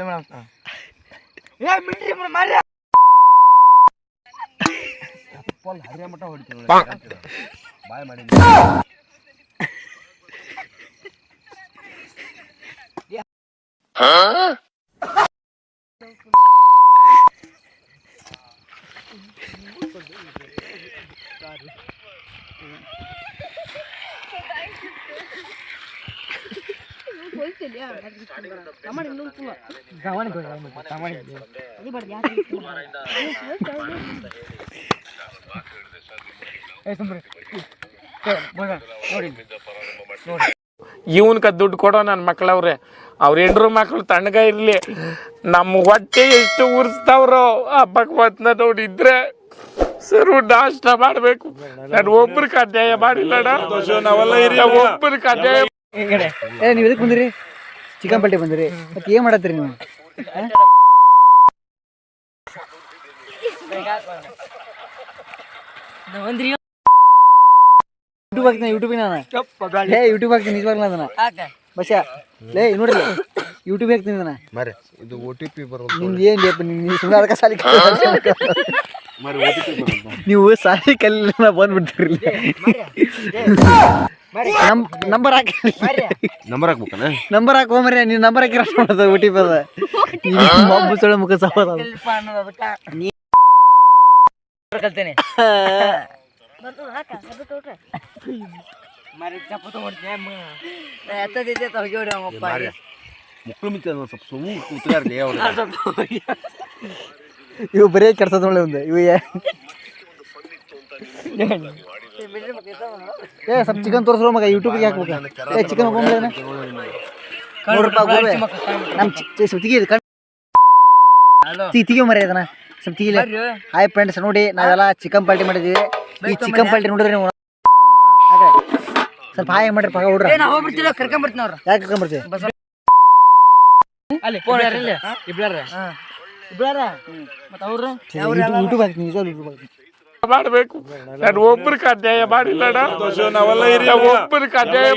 Video ಮಾಡಂತ ಏ military ಮಾರ್ಯ ಹರಿಯ ಮಟ್ಟ ಹೊಡಿತೀನಿ ಬಾಯ್ ಮಾಡಿ ಇವನ್ಕ ದುಡ್ಡು ಕೊಡೋ ನನ್ನ ಮಕ್ಳವ್ರೆ. ಅವ್ರ ಹೆಂಡ್ರು ಮಕ್ಳು ತಣ್ಣಗ ಇರ್ಲಿ. ನಮ್ಮ ಹೊಟ್ಟೆ ಎಷ್ಟು ಉರ್ಸ್ತಾವ್ರೋ ಆ ಭಗವತ್ನ ನೋಡಿದ್ರೆ ಸರು ನಾಷ್ಟ ಮಾಡ್ಬೇಕು. ನಾನು ಒಬ್ರಿಗೆ ಅನ್ಯಾಯ ಮಾಡಿಲ್ಲಣ್ಣ. ನಾವೆಲ್ಲ ಒಬ್ರಿಗೆ ಅನ್ಯಾಯ ಏ ನೀವು ಬಂದಿರಿ? ಚಿಕನ್ ಪಲ್ಟಿ ಬಂದಿರಿ ಮತ್ತೆ ಏನ್ ಮಾಡತ್ತೀರಿ ನೀವು? ಯೂಟ್ಯೂಬ್ ಹಾಕ್ತೀನಿ ಯೂಟ್ಯೂಬ್ ನಾನು. ಏ ಯೂಟ್ಯೂಬ್ ಹಾಕ್ತೀನಿ ನಿಜವಾಗ್ಲೂ ಅದನ್ನ. ಬಸ್ಯ ಲೇ ನೋಡ್ರಿ ಯೂಟ್ಯೂಬ್ ಹಾಕ್ತೀನಿ ಅದನ್ನ. ಮರೆ ಇದು ಓ ಟಿ ಪಿ ಬರೋದು ನಿಮ್ದು ಏನ್ ಬೇಕು ನೀವು ಸುಮ್ಮನೆ ಅದಕ್ಕೆ ಸಾಲಿ ನೀವು ಸಾಲಿ ಕಲ್ಲ ಬಂದ್ಬಿಡ್ತೀರಿ ನಮ್ ನಂಬರ್ ಹಾಕಿ ನಂಬರ್ ಹಾಕ್ಬೇಕನ ನಂಬರ್ ಹಾಕೋ ಮರ್ಯ ನೀವು ನಂಬರ್ ಹಾಕಿ ಅಷ್ಟು ಮಾಡೋದು ಓ ಟಿ ಪಿ ಅದ ಮಬ್ಬು ಸೊಳ್ಳೆ ಮುಖ ಸವಾದ ಮುಕ್ಳು ಮಿಚ್ಚ ಸ್ವಲ್ಪ ಸುಮ್ಮನೆ ಕೂತ್ಗಾರ್ಲಿ ಅವ್ರು ಇವು ಬರೀ ಕೆಡ್ಸದ ಒಳ್ಳೆ ಒಂದು ಇವು ಏ ಏ ಸ್ವಲ್ಪ ಚಿಕನ್ ತೋರಿಸ್ರೋ ಮಗ ಯೂಟ್ಯೂಬ್ಗೆ ಹಾಕ್ಬೇಕು ಏ ಚಿಕನ್ ಹಾಕೊಂಡ್ರೆ ನೋಡ್ರಪ್ಪ ಗೋಬೆ ನಮ್ಮ ಸುತ್ತಿಗೆ ಇದು ಕಣ್ ತಿಗಿಯೋ ಮರಿ ಅದನ್ನ ಸ್ವಲ್ಪ ತಿಗಿಲಿ ಹಾಯ್ ಫ್ರೆಂಡ್ಸ್ ನೋಡಿ ನಾವೆಲ್ಲ ಚಿಕನ್ ಪಾರ್ಟಿ ಮಾಡಿದೀವಿ. ಈ ಚಿಕನ್ ಪಾರ್ಟಿ ನೋಡಿದ್ರೆ ನೀವು ಸ್ವಲ್ಪ ಹಾಯ್ ಮಾಡ್ರಿ ಪಗ ಹುಡ್ರ. ಯಾಕೆ ಕರ್ಕೊಂಬರ್ತೀವಿ ಯೂಟ್ಯೂಬ್ ಹಾಕ್ತೀನಿ ನಿಜವಾಗ್ಲೂ ಯೂಟ್ಯೂಬ್ ಹಾಕ್ತೀನಿ. ಮಾಡ್ಬೇಕು. ನಾನು ಒಬ್ರಿಗೆ ಅನ್ಯಾಯ ಮಾಡಿಲ್ಲ ನಾವೆಲ್ಲ ಒಬ್ರಿಗೆ ಅನ್ಯಾಯ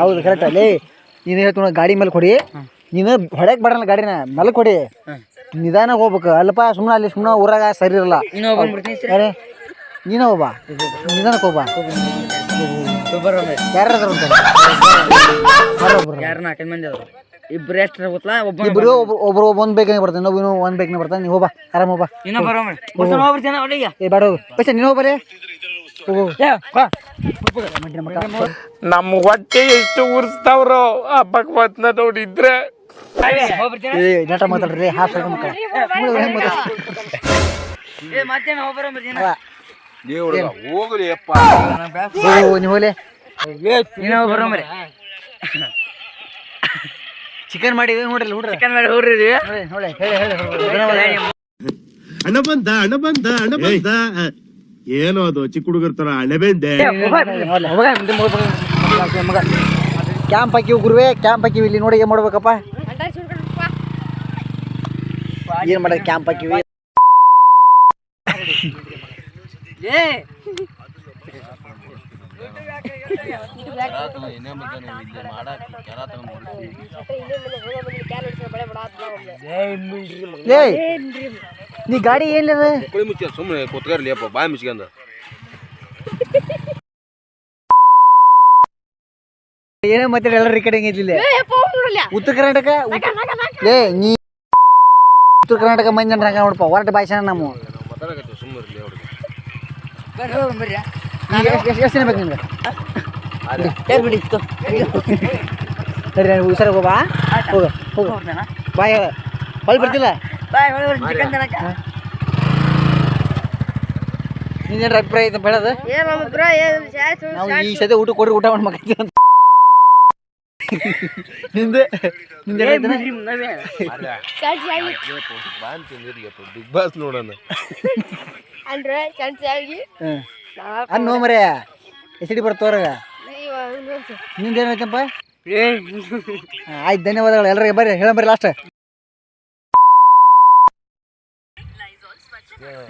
ಹೌದು ಕರೆಕ್ಟ್ ಅಲ್ಲಿ ನೀನು ಹೇಳ್ತು ಗಾಡಿ ಮೇಲೆ ಕೊಡಿ. ನೀನು ಹೊಡ್ಯಾಕ್ ಬರಲ್ಲ ಗಾಡಿನ ಮೇಲೆ ಕೊಡಿ. ನಿಧಾನ ಹೋಗ್ಬೇಕು. ಅಲ್ಲಪ್ಪ ಸುಮ್ಮನೆ ಅಲ್ಲಿ ಸುಮ್ಮನೆ ಊರಾಗ ಸರಿ ಇರಲ್ಲ. ಯಾರೇ? ನೀನ ಹೋಗ್ಬಾ ನಿಧಾನಕ್ಕೆ ಹೋಗ್ಬಾ ಯಾರು ಇಬ್ರು ಎಷ್ಟು ಗೊತ್ತಲ್ಲ ಒಬ್ಬ ಇಬ್ರು ಒಬ್ರು ಒಬ್ರು ಒಂದ್ ಬರ್ತಾನೆ ಇನ್ನೂ ಒಂದ್ ಬರ್ತಾನೆ. ನೀವು ಆರಾಮ ಏ ಬೇಡ ಹೋಗು. ಪೈಸೆ ನೀನು ಹೋಗ್ಬಾರೆ ನಮ್ಮ ಹೊಟ್ಟೆ ಎಷ್ಟು ಉರ್ಸ್ತಾವ್ರೋ ಆ ಭಗವತ್ನ ನೋಡಿದ್ರೆ. ಏ ನಟ ಮಾತಾಡ್ರಿ ಹಾಫ್ ಮಕ್ಕಳ ಏ ದೇವ್ರ ಹೋಗ್ಲಿ ಅಪ್ಪ. ನೀವು ಹೋಗ್ಲಿ ಚಿಕನ್ ಮಾಡಿ ನೋಡ್ರಿ ಹುಡ್ರಿ. ಚಿಕನ್ ಮಾಡಿ ಹುಡ್ರಿ ನೋಡಿ ನೋಡಿ ಹೇಳಿ ಹೇಳಿ ಅಣ್ಣ ಬಂದ ಅಣ್ಣ ಬಂದ ಅಣ್ಣ ಬಂದ. ಏನೋ ಅದು ಚಿಕ್ಕ ಹುಡುಗರ ತರ ಅಣ್ಣ ಬೆಂದೆ. ಮಗ ಕ್ಯಾಂಪ್ ಹಾಕಿವ್ ಗುರುವೆ ಕ್ಯಾಂಪ್ ಹಾಕಿವಿ ಇಲ್ಲಿ ನೋಡಿ ಏನ್ ಮಾಡ್ಬೇಕಪ್ಪ? ಏನ್ ಮಾಡೋದು ಕ್ಯಾಂಪ್ ಹಾಕಿವಿ? ಏ ನೀ ಗಾಡಿ ಏನಿದೆ ಕುಳಿ ಮುಚ್ಚ ಸುಮ್ಮನೆ ಕುತ್ಕರ್ಲಿ ಅಪ್ಪ ಬಾಯಿ ಮುಚ್ಕೊಂಡ ಏನೇ ಮಾತಾಡಿ ಎಲ್ಲರ ಈ ಕಡೆ ಹೆಂಗಿದ್ಲಿಲ್ಲ ಉತ್ತರ ಕರ್ನಾಟಕ ಏ ನೀ ಉತ್ತರ ಕರ್ನಾಟಕ ಮಂದಿ ಹಂಗ ನೋಡಪ್ಪ ಹೊರಟ ಭಾಷೆ ನಮ್ಮ ಸುಮ್ಮನೆ ಎಷ್ಟು ಎಷ್ಟು ಬೇಕು ನಿಮ್ಗೆ ಏ ಬಿಡಿ ಇತ್ತು ಸರಿ ನಾನು ಹುಷಾರಾಗಿ ಹೋಗ ಹೋಗ. ಹೋಗ ಬಾಯ್ ಹೊಳ್ ಬರ್ತಿಲ್ಲ? ನಿನ್ನೇನು ಅಭಿಪ್ರಾಯ ಐತೆ ಬೆಳದು ಏನ್ ನಾವು ಈ ಸದ್ಯ ಊಟ ಕೊಡ್ರಿ ಊಟ ಮಾಡಿ ಮಕ್ಕಳಿಗೆ ಅಂತ. ನಿಂದೆ? ನಿಂದೆ ಬಿಗ್ ಬಾಸ್ ನೋಡೋಣ. ಅಂದ್ರೆ ಚಂಚಾಗಿ ಅನ್ನು ಮರೆ ಎಸಿಡಿ ಬರ್ತವ್ರಾಗ ನಿಂದೇನು ಐತಪ್ಪ ಆಯ್ತು ಧನ್ಯವಾದಗಳು. ಎಲ್ಲರಿಗೆ ಬರ್ರಿ ಹೇಳ ಬರ್ರಿ ಲಾಸ್ಟ್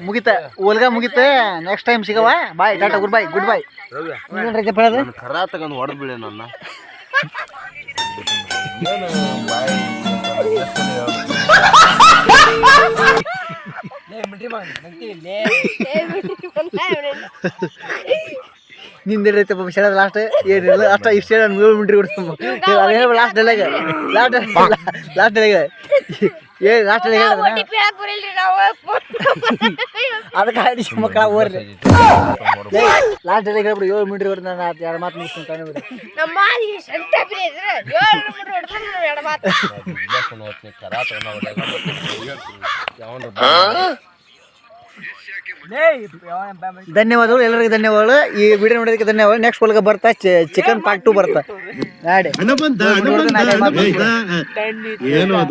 ಮುಗಿತ ಓಲ್ಗ ಮುಗಿತ. ನೆಕ್ಸ್ಟ್ ಟೈಮ್ ಸಿಗವ bye tata good bye good ಬಾಯ್ ಕರ ತಗೊಂಡು ಹೊಡೆದ್ ಬೀಳೆ ನನ್ನ ನಿಂದ ರೈತ ಪಾಪ ಹೇಳೋದು ಲಾಸ್ಟ್ ಏನಿಲ್ಲ ಅಷ್ಟ ಇಷ್ಟ ಹೇಳಿ ಏಳು ಮಿಂಟ್ರಿ ಕೊಡ್ತಮ್ಮ ಅದೇ last dialogue last last dialogue ಏ ಲಾಸ್ಟ್ ಡೈಲಾಗ್ ಹೇಳೋದನ್ನ OTP ಹೇಳಕ್ ಬರಲ್ರಿ ನಾವು ಅದಕ್ಕೆ ಹಾಡಿ ಮಕ್ಕಳ ಓರ್ರಿ ಲಾಸ್ಟ್ ಡೈಲಾಗ್ ಹೇಳ್ಬಿಡು ಏಳು ಮಿಂಟ್ರಿ ಕೊಡ್ತು ನಾನು ಎರಡು ಮಾತು ಮುಗಿಸ್ತೀನಿ ತಾನೇ ಬಿಡಿ ನಮ್ಮ ಮಾದಿ ಧನ್ಯವಾದಗಳು ಎಲ್ಲರಿಗೂ ಧನ್ಯವಾದಗಳು ಈ ವಿಡಿಯೋ ನೋಡೋದಕ್ಕೆ ಧನ್ಯವಾದ ನೆಕ್ಸ್ಟ್ ಒಳಗೆ ಬರ್ತಾ ಚಿಕನ್ ಪಾರ್ಟ್ ಟು ಬರ್ತಾ ನಾಡಿ